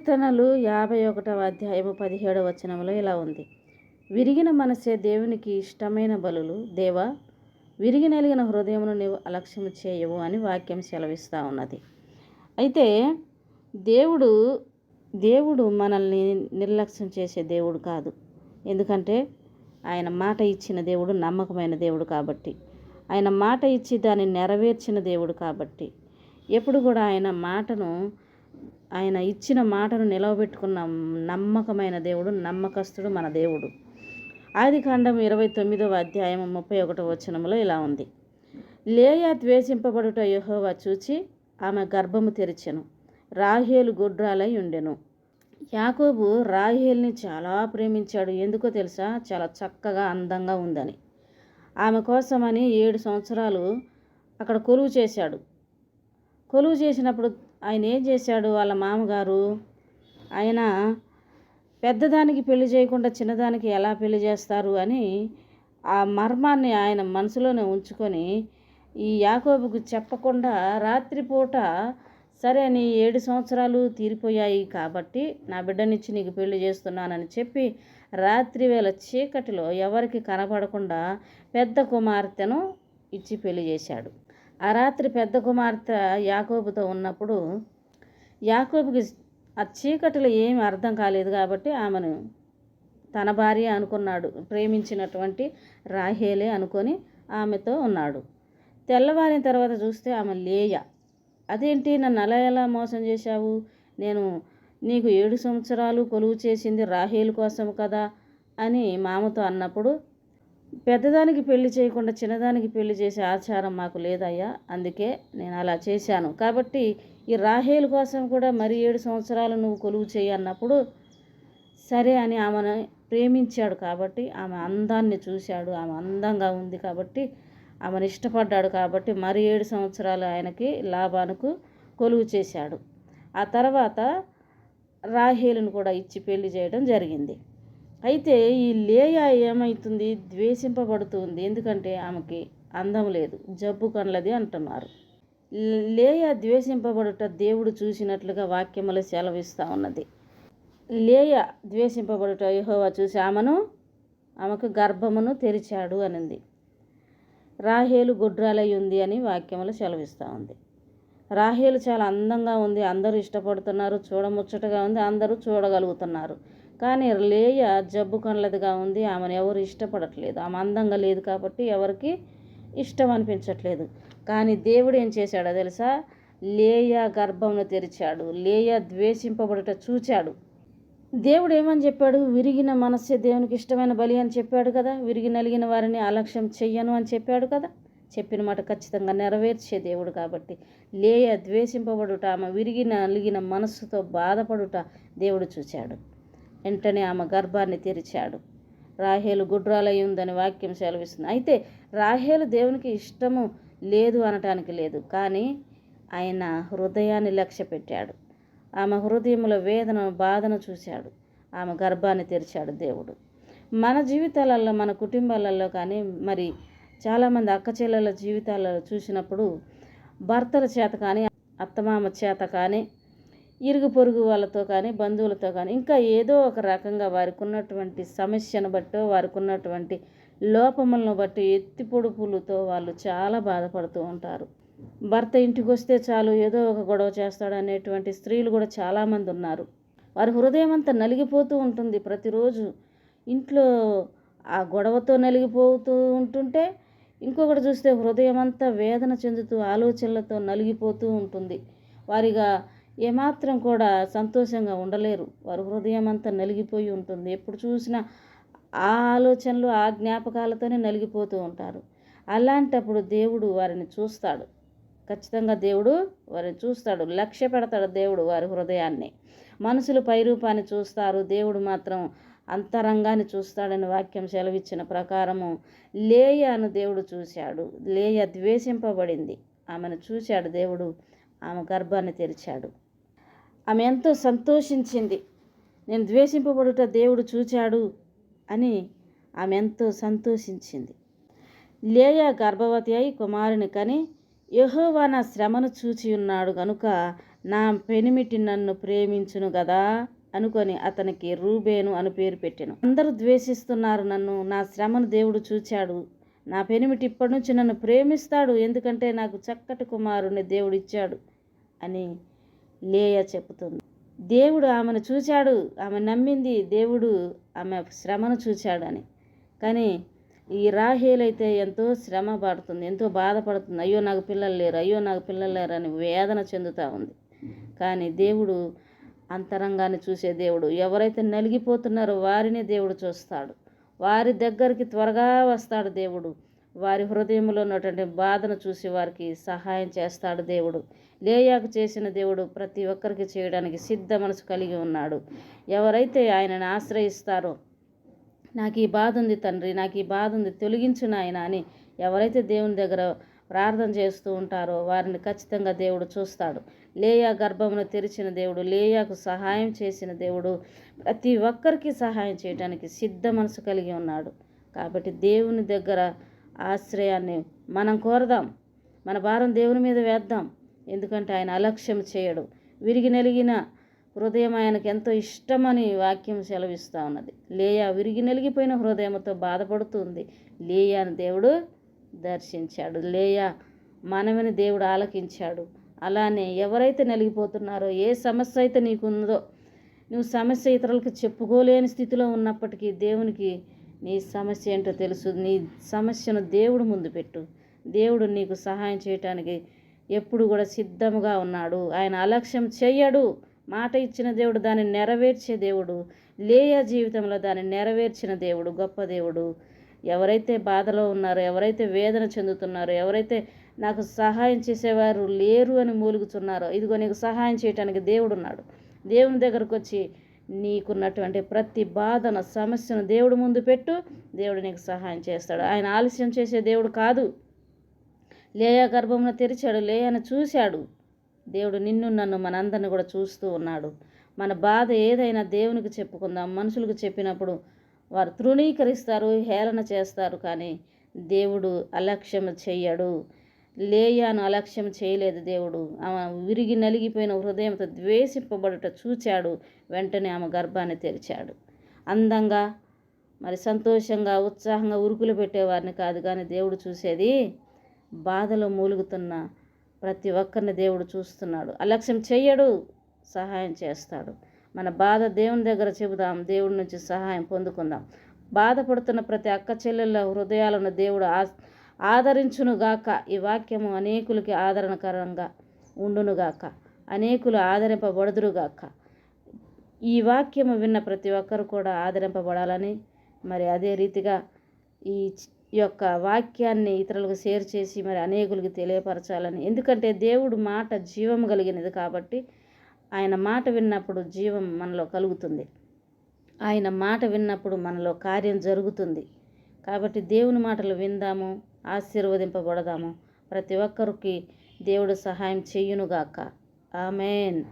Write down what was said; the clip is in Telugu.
కీర్తనలు యాభై ఒకటవ అధ్యాయము పదిహేడవ వచనంలో ఇలా ఉంది. విరిగిన మనసే దేవునికి ఇష్టమైన బలులు. దేవా విరిగి నలిగిన హృదయమును నీవు అలక్ష్యం చేయవు అని వాక్యం సెలవిస్తూ ఉన్నది. అయితే దేవుడు దేవుడు మనల్ని నిర్లక్ష్యం చేసే దేవుడు కాదు. ఎందుకంటే ఆయన మాట ఇచ్చిన దేవుడు నమ్మకమైన దేవుడు కాబట్టి ఆయన మాట ఇచ్చి దాన్ని నెరవేర్చిన దేవుడు కాబట్టి ఎప్పుడు కూడా ఆయన మాటను ఆయన ఇచ్చిన మాటను నిలవబెట్టుకున్న నమ్మకమైన దేవుడు నమ్మకస్తుడు మన దేవుడు. ఆది కాండం ఇరవై తొమ్మిదవ అధ్యాయం ముప్పై ఒకటో వచనంలో ఇలా ఉంది. లేయ ద్వేషింపబడుట యహోవా చూచి ఆమె గర్భము తెరిచెను రాహేలు గొడ్రాలై ఉండెను. యాకోబు రాహేల్ని చాలా ప్రేమించాడు ఎందుకో తెలుసా? చాలా చక్కగా అందంగా ఉందని. ఆమె కోసమని ఏడు సంవత్సరాలు అక్కడ కొలువు చేశాడు. కొలువు చేసినప్పుడు ఆయన ఏం చేశాడు? వాళ్ళ మామగారు ఆయన పెద్దదానికి పెళ్ళి చేయకుండా చిన్నదానికి ఎలా పెళ్ళి చేస్తారు అని ఆ మర్మాన్ని ఆయన మనసులోనే ఉంచుకొని ఈ యాకోబుకు చెప్పకుండా రాత్రిపూట సరే నీ ఏడు సంవత్సరాలు తీరిపోయాయి కాబట్టి నా బిడ్డనిచ్చి నీకు పెళ్ళి చేస్తున్నానని చెప్పి రాత్రి వేళ చీకటిలో ఎవరికి కనపడకుండా పెద్ద కుమార్తెను ఇచ్చి పెళ్ళి చేశాడు. ఆ రాత్రి పెద్ద కుమార్తె యాకోబుతో ఉన్నప్పుడు యాకోబుకి ఆ చీకటిలో ఏమి అర్థం కాలేదు కాబట్టి ఆమెను తన భార్య అనుకున్నాడు. ప్రేమించినటువంటి రాహేలే అనుకొని ఆమెతో ఉన్నాడు. తెల్లవారిన తర్వాత చూస్తే ఆమె లేయ. అదేంటి? నన్ను అలా ఎలా మోసం చేశావు? నేను నీకు ఏడు సంవత్సరాలు కొలువు చేసింది రాహేలు కోసం కదా? అని మామతో అన్నప్పుడు పెద్దదానికి పెళ్ళి చేయకుండా చిన్నదానికి పెళ్ళి చేసే ఆచారం మాకు లేదయ్యా. అందుకే నేను అలా చేశాను. కాబట్టి ఈ రాహేలు కోసం కూడా మరి ఏడు సంవత్సరాలు నువ్వు కొలువు చేయి అన్నప్పుడు సరే అని ఆమెను ప్రేమించాడు కాబట్టి ఆమె అందాన్ని చూశాడు. ఆమె అందంగా ఉంది కాబట్టి ఆమెను ఇష్టపడ్డాడు కాబట్టి మరి ఏడు సంవత్సరాలు ఆయనకి లాభానికి కొలువు చేశాడు. ఆ తర్వాత రాహేలును కూడా ఇచ్చి పెళ్ళి చేయడం జరిగింది. అయితే ఈ లేయ ఏమవుతుంది ద్వేషింపబడుతుంది. ఎందుకంటే ఆమెకి అందం లేదు. జబ్బు కళ్ళది అంటున్నారు. లేయ ద్వేషింపబడుట దేవుడు చూసినట్లుగా వాక్యములు సెలవిస్తూ ఉన్నది. లేయ ద్వేషింపబడుట యహోవా చూసి ఆమెను ఆమెకు గర్భమును తెరిచాడు అనింది. రాహేలు గుడ్రాలై ఉంది అని వాక్యములు సెలవిస్తూ ఉంది. రాహేలు చాలా అందంగా ఉంది. అందరూ ఇష్టపడుతున్నారు. చూడముచ్చటగా ఉంది. అందరూ చూడగలుగుతున్నారు. కానీ లేయ జబ్బు కళ్ళదిగా ఉంది. ఆమెను ఎవరు ఇష్టపడట్లేదు. ఆమె అందంగా లేదు కాబట్టి ఎవరికి ఇష్టం అనిపించట్లేదు. కానీ దేవుడు ఏం చేశాడో తెలుసా? లేయ గర్భంను తెరిచాడు. లేయ ద్వేషింపబడుట చూచాడు. దేవుడు ఏమని చెప్పాడు? విరిగిన మనస్సే దేవునికి ఇష్టమైన బలి అని చెప్పాడు కదా. విరిగి నలిగిన వారిని అలక్ష్యం చెయ్యను అని చెప్పాడు కదా. చెప్పిన మాట ఖచ్చితంగా నెరవేర్చే దేవుడు కాబట్టి. లేయ ద్వేషింపబడుట ఆమె విరిగి నలిగిన మనస్సుతో బాధపడుట దేవుడు చూశాడు వెంటనే ఆమె గర్భాన్ని తెరిచాడు. రాహేలు గుడ్రాలై ఉందని వాక్యం సెలవిస్తుంది. అయితే రాహేలు దేవునికి ఇష్టము లేదు అనటానికి లేదు. కానీ ఆయన హృదయాన్ని లక్ష్య పెట్టాడు ఆమె హృదయంలో వేదన బాధను చూశాడు. ఆమె గర్భాన్ని తెరిచాడు దేవుడు. మన జీవితాలలో మన కుటుంబాలలో కానీ మరి చాలామంది అక్క చెల్లెల జీవితాలలో చూసినప్పుడు భర్తల చేత కానీ అత్తమామ చేత కానీ ఇరుగు పొరుగు వాళ్ళతో కానీ బంధువులతో కానీ ఇంకా ఏదో ఒక రకంగా వారికి ఉన్నటువంటి సమస్యను బట్టో వారికి ఉన్నటువంటి లోపములను బట్టి ఎత్తి పొడుపులతో వాళ్ళు చాలా బాధపడుతూ ఉంటారు. భర్త ఇంటికి వస్తే చాలు ఏదో ఒక గొడవ చేస్తాడు అనేటువంటి స్త్రీలు కూడా చాలామంది ఉన్నారు. వారి హృదయం అంతా నలిగిపోతూ ఉంటుంది. ప్రతిరోజు ఇంట్లో ఆ గొడవతో నలిగిపోతూ ఉంటుంటే ఇంకొకటి చూస్తే హృదయం అంతా వేదన చెందుతూ ఆలోచనలతో నలిగిపోతూ ఉంటుంది. వారిగా ఏమాత్రం కూడా సంతోషంగా ఉండలేరు. వారి హృదయం అంతా నలిగిపోయి ఉంటుంది. ఎప్పుడు చూసినా ఆ ఆలోచనలు ఆ జ్ఞాపకాలతోనే నలిగిపోతూ ఉంటారు. అలాంటప్పుడు దేవుడు వారిని చూస్తాడు. ఖచ్చితంగా దేవుడు వారిని చూస్తాడు. లక్ష్య పెడతాడు దేవుడు వారి హృదయాన్ని. మనుషులు పైరూపాన్ని చూస్తారు. దేవుడు మాత్రం అంతరంగాన్ని చూస్తాడని వాక్యం సెలవిచ్చిన ప్రకారము లేయను దేవుడు చూశాడు. లేయ ద్వేషింపబడింది. ఆమెను చూశాడు దేవుడు. ఆమె గర్భాన్ని తెరిచాడు. ఆమె ఎంతో సంతోషించింది. నేను ద్వేషింపబడుట దేవుడు చూచాడు అని ఆమె ఎంతో సంతోషించింది. లేయ గర్భవతి అయి కుమారుని కని యహోవా నా శ్రమను చూచి ఉన్నాడు గనుక నా పెనిమిటి నన్ను ప్రేమించును కదా అనుకొని అతనికి రూబేను అని పేరు పెట్టాను. అందరూ ద్వేషిస్తున్నారు నన్ను నా శ్రమను దేవుడు చూచాడు. నా పెనిమిటి ఇప్పటి నుంచి నన్ను ప్రేమిస్తాడు ఎందుకంటే నాకు చక్కటి కుమారుని దేవుడిచ్చాడు అని లేయ చెబుతుంది. దేవుడు ఆమెను చూశాడు ఆమె నమ్మింది దేవుడు ఆమె శ్రమను చూశాడని కానీ ఈ రాహేల్ అయితే ఎంతో శ్రమ పడుతుంది ఎంతో బాధపడుతుంది. అయ్యో నాకు పిల్లలు లేరు అయ్యో నాకు పిల్లలు లేరు అని వేదన చెందుతూ ఉంది. కానీ దేవుడు అంతరంగాన్ని చూసే దేవుడు. ఎవరైతే నలిగిపోతున్నారో వారిని దేవుడు చూస్తాడు. వారి దగ్గరికి త్వరగా వస్తాడు దేవుడు. వారి హృదయంలో ఉన్నటువంటి బాధను చూసి వారికి సహాయం చేస్తాడు దేవుడు. లేయాకు చేసిన దేవుడు ప్రతి ఒక్కరికి చేయడానికి సిద్ధ మనసు కలిగి ఉన్నాడు. ఎవరైతే ఆయనను ఆశ్రయిస్తారో నాకు ఈ బాధ ఉంది తండ్రి నాకు ఈ బాధ ఉంది తొలగించు నాయన అని ఎవరైతే దేవుని దగ్గర ప్రార్థన చేస్తూ ఉంటారో వారిని ఖచ్చితంగా దేవుడు చూస్తాడు. లేయా గర్భమును తెరిచిన దేవుడు లేయాకు సహాయం చేసిన దేవుడు ప్రతి ఒక్కరికి సహాయం చేయడానికి సిద్ధ మనసు కలిగి ఉన్నాడు. కాబట్టి దేవుని దగ్గర ఆశ్రయాన్ని మనం కోరదాం. మన భారం దేవుని మీద వేద్దాం. ఎందుకంటే ఆయన అలక్ష్యం చేయడు. విరిగి నలిగిన హృదయం ఆయనకు ఎంతో ఇష్టమని వాక్యం సెలవిస్తూ ఉన్నది. లేయా విరిగి నలిగిపోయిన హృదయంతో బాధపడుతుంది. లేయాని దేవుడు దర్శించాడు. లేయా మనమని దేవుడు ఆలకించాడు. అలానే ఎవరైతే నలిగిపోతున్నారో ఏ సమస్య అయితే నీకుందో నువ్వు సమస్య ఇతరులకు చెప్పుకోలేని స్థితిలో ఉన్నప్పటికీ దేవునికి నీ సమస్య ఏంటో తెలుసు. నీ సమస్యను దేవుడు ముందు పెట్టు. దేవుడు నీకు సహాయం చేయటానికి ఎప్పుడు కూడా సిద్ధముగా ఉన్నాడు. ఆయన అలక్ష్యం చెయ్యడు. మాట ఇచ్చిన దేవుడు దాన్ని నెరవేర్చే దేవుడు. లేయ జీవితంలో దాన్ని నెరవేర్చిన దేవుడు గొప్ప దేవుడు. ఎవరైతే బాధలో ఉన్నారో ఎవరైతే వేదన చెందుతున్నారో ఎవరైతే నాకు సహాయం చేసేవారు లేరు అని మూలుగుతున్నారో ఇదిగో నీకు సహాయం చేయటానికి దేవుడు ఉన్నాడు. దేవుని దగ్గరకు వచ్చి నీకున్నటువంటి ప్రతి బాధన సమస్యను దేవుడు ముందు పెట్టు. దేవుడు నీకు సహాయం చేస్తాడు. ఆయన ఆలస్యం చేసే దేవుడు కాదు. లేయా గర్భమును తెరిచాడు లేయను చూశాడు. దేవుడు నిన్ను నన్ను మనందరిని కూడా చూస్తూ ఉన్నాడు. మన బాధ ఏదైనా దేవునికి చెప్పుకుందాం. మనుషులకు చెప్పినప్పుడు వారు తృణీకరిస్తారు హేళన చేస్తారు కానీ దేవుడు అలక్ష్యం చెయ్యడు. లేయాను అలక్ష్యం చేయలేదు దేవుడు. ఆమె విరిగి నలిగిపోయిన హృదయంతో ద్వేషింపబడుట చూచాడు. వెంటనే ఆమె గర్భాన్ని తెరిచాడు. అందంగా మరి సంతోషంగా ఉత్సాహంగా ఉరుకులు పెట్టేవారిని కాదు కానీ దేవుడు చూసేది బాధలో మూలుగుతున్న ప్రతి ఒక్కరిని దేవుడు చూస్తున్నాడు. అలక్ష్యం చెయ్యడు సహాయం చేస్తాడు. మన బాధ దేవుని దగ్గర చెబుదాం దేవుడి నుంచి సహాయం పొందుకుందాం. బాధపడుతున్న ప్రతి అక్క చెల్లెళ్ళ హృదయాలను దేవుడు ఆ ఆదరించునుగాక ఈ వాక్యము అనేకులకి ఆదరణకరంగా ఉండునుగాక అనేకులు ఆదరింపబడుదురుగాక ఈ వాక్యము విన్న ప్రతి ఒక్కరు కూడా ఆదరింపబడాలని మరి అదే రీతిగా ఈ యొక్క వాక్యాన్ని ఇతరులకు షేర్ చేసి మరి అనేకులకి తెలియపరచాలని. ఎందుకంటే దేవుడు మాట జీవం కలిగినది కాబట్టి ఆయన మాట విన్నప్పుడు జీవం మనలో కలుగుతుంది. ఆయన మాట విన్నప్పుడు మనలో కార్యం జరుగుతుంది. కాబట్టి దేవుని మాటలు విందాము. ఆశీర్వదింపబడదాము. ప్రతి ఒక్కరికి దేవుడు సహాయం చేయునుగాక. ఆమెన్.